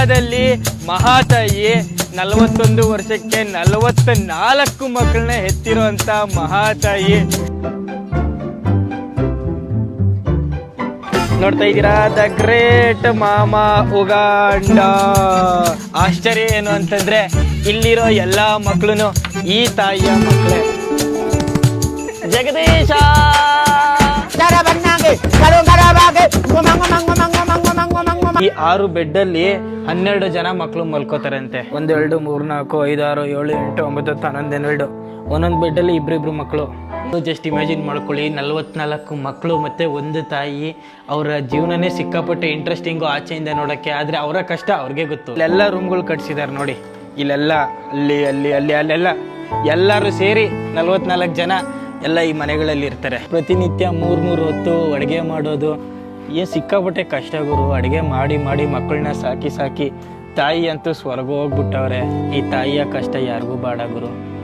ಇಂಡಿಯಾದಲ್ಲಿ ಮಹಾತಾಯಿ ನಲವತ್ತೊಂದು ವರ್ಷಕ್ಕೆ ನಲವತ್ತ ನಾಲ್ಕು ಮಕ್ಕಳನ್ನ ಹೆತ್ತಿರುವಂತ ಮಹಾತಾಯಿ. ನೋಡ್ತಾ ಇದ್ದೀರಾ? The great Mama Uganda. ಆಶ್ಚರ್ಯ ಏನು ಅಂತಂದ್ರೆ ಇಲ್ಲಿರೋ ಎಲ್ಲಾ ಮಕ್ಕಳು ಈ ತಾಯಿಯ ಮಕ್ಕಳೇ. ಜಗದೀಶ! ಈ ಆರು ಬೆಡ್ ಅಲ್ಲಿ ಹನ್ನೆರಡು ಜನ ಮಕ್ಕಳು ಮಲ್ಕೋತಾರಂತೆ. ಒಂದೆರಡು ಮೂರ್ ನಾಲ್ಕು ಐದಾರು ಏಳು ಎಂಟು ಒಂಬತ್ತು ಹತ್ತು ಹನ್ನೊಂದು ಹನ್ನೆರಡು. ಒಂದೊಂದು ಬೆಡ್ ಅಲ್ಲಿ ಇಬ್ರಿಬ್ರು ಮಕ್ಕಳು ಜಸ್ಟ್ ಇಮ್ಯಾಜಿನ್ ಮಾಡ್ಕೊಳ್ಳಿ ನಲ್ವತ್ನಾಲ್ಕು ಮಕ್ಕಳು ಮತ್ತೆ ಒಂದು ತಾಯಿ ಅವರ ಜೀವನನೇ ಸಿಕ್ಕಾಪಟ್ಟೆ ಇಂಟ್ರೆಸ್ಟಿಂಗು ಆಚೆಯಿಂದ ನೋಡಕ್ಕೆ ಆದ್ರೆ ಅವರ ಕಷ್ಟ ಅವ್ರಿಗೆ ಗೊತ್ತು. ಇಲ್ಲೆಲ್ಲ ರೂಮ್ಗಳು ಕಟ್ಸಿದ್ದಾರೆ ನೋಡಿ. ಇಲ್ಲೆಲ್ಲ ಅಲ್ಲಿ ಅಲ್ಲಿ ಅಲ್ಲಿ ಅಲ್ಲೆಲ್ಲ. ಎಲ್ಲರೂ ಸೇರಿ ನಲ್ವತ್ನಾಲ್ಕು ಜನ ಎಲ್ಲ ಈ ಮನೆಗಳಲ್ಲಿ ಇರ್ತಾರೆ. ಪ್ರತಿನಿತ್ಯ ಮೂರು ಮೂರು ಹೊತ್ತು ಅಡುಗೆ ಮಾಡೋದು ಏನ್ ಸಿಕ್ಕಾಪಟ್ಟೆ ಕಷ್ಟ ಗುರು. ಅಡುಗೆ ಮಾಡಿ ಮಾಡಿ ಮಕ್ಕಳನ್ನ ಸಾಕಿ ಸಾಕಿ ತಾಯಿ ಅಂತೂ ಸ್ವರ್ಗ ಹೋಗ್ಬಿಟ್ಟವ್ರೆ. ಈ ತಾಯಿಯ ಕಷ್ಟ ಯಾರಿಗೂ ಬಾಡ ಗುರು.